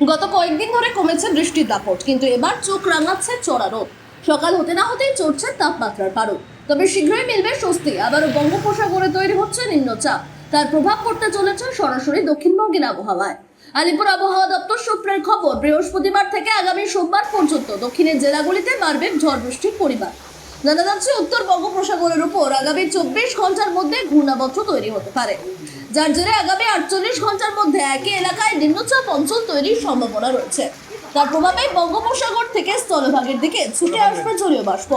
গত কয়েকদিন ধরে কমেছে বৃষ্টির দাপট, কিন্তু এবার চোখ রাঙাচ্ছে চড়া রোদ। সকাল হতে না হতেই চড়ছে তাপমাত্রার পারদ তবে শীঘ্রই মিলবে স্বস্তি, আবারও বঙ্গোপসাগরে তৈরি হচ্ছে নিম্নচাপ। তার প্রভাব পড়তে চলেছে সরাসরি দক্ষিণবঙ্গের আবহাওয়ায়। আলিপুর আবহাওয়া দপ্তর সূত্রের খবর, বৃহস্পতিবার থেকে আগামী সোমবার পর্যন্ত দক্ষিণের জেলাগুলিতে বাড়বে ঝড় বৃষ্টির পরিমাণ। জানা যাচ্ছে, উত্তর বঙ্গোপসাগরের উপর আগামী চব্বিশ ঘণ্টার মধ্যে ঘূর্ণাবর্ত তৈরি হতে পারে। যার জেরে আগামী আটচল্লিশ একই এলাকায় নিম্নচাপ অঞ্চল তৈরির সম্ভাবনা রয়েছে। তার প্রভাবে বঙ্গোপসাগর থেকে স্থলভাগের দিকে ছুটে আসবে জলীয় বাষ্প।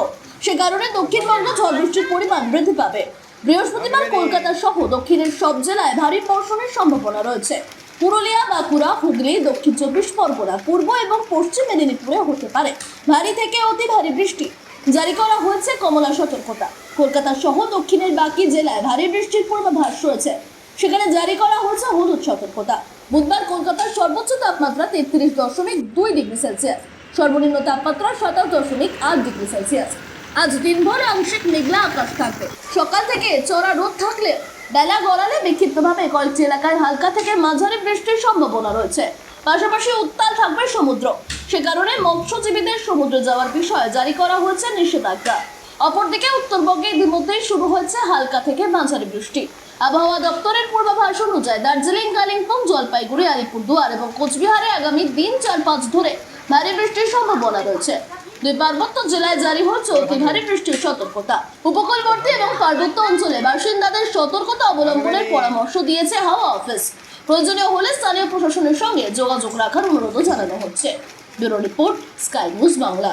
সে কারণে দক্ষিণবঙ্গ ঝড় বৃষ্টির পরিমাণ বৃদ্ধি পাবে। বৃহস্পতিবার কলকাতা সহ দক্ষিণের সব জেলায় ভারী বর্ষণের সম্ভাবনা রয়েছে। পুরুলিয়া বাঁকুড়া হুগলি দক্ষিণ চব্বিশ পরগনা পূর্ব এবং পশ্চিম মেদিনীপুরে হতে পারে ভারী থেকে অতি ভারী বৃষ্টি। জারি করা হয়েছে কমলা সতর্কতা। কলকাতা সহ দক্ষিণের বাকি জেলায় ভারী বৃষ্টির পূর্বাভাস রয়েছে। সেখানে জারি করা হয়েছে হলুদ সতর্কতা। বুধবার কলকাতার সর্বোচ্চ তাপমাত্রা তেত্রিশ দশমিক দুই ডিগ্রি সেলসিয়াস। সর্বনিম্ন তাপমাত্রা সাতাশ দশমিক আট ডিগ্রি সেলসিয়াস। আজ দিনভর আংশিক মেঘলা আকাশ থাকবে। সকাল থেকে চড়া রোদ থাকলে বেলা গড়ালে বিক্ষিপ্তভাবে কয়েকটি এলাকায় হালকা থেকে মাঝারি বৃষ্টির সম্ভাবনা রয়েছে। পাশাপাশি উত্তাল থাকবে সমুদ্র। সে কারণে মৎস্যজীবীদের সমুদ্রে যাওয়ার বিষয়ে জারি করা হয়েছে নিষেধাজ্ঞা। অপরদিকে উত্তরবঙ্গে ইতিমধ্যেই শুরু হয়েছে হালকা থেকে মাঝারি বৃষ্টি। আবহাওয়া দপ্তরের পূর্বাভাস অনুযায়ী দার্জিলিং, কালিম্পং, জলপাইগুড়ি, আলিপুরদুয়ার এবং কোচবিহারে আগামী দিন চার পাঁচ ধরে ভারী বৃষ্টির সম্ভাবনা রয়েছে। দুই পার্বত্য জেলায় জারি হচ্ছে অতি ভারী বৃষ্টির সতর্কতা। উপকূলবর্তী এবং পার্বত্য অঞ্চলে বাসিন্দাদের সতর্কতা অবলম্বনের পরামর্শ দিয়েছে হাওয়া অফিস। প্রয়োজনীয় হলে স্থানীয় প্রশাসনের সঙ্গে যোগাযোগ রাখার অনুরোধ জানানো হচ্ছে। Bureau report, sky news Bangla.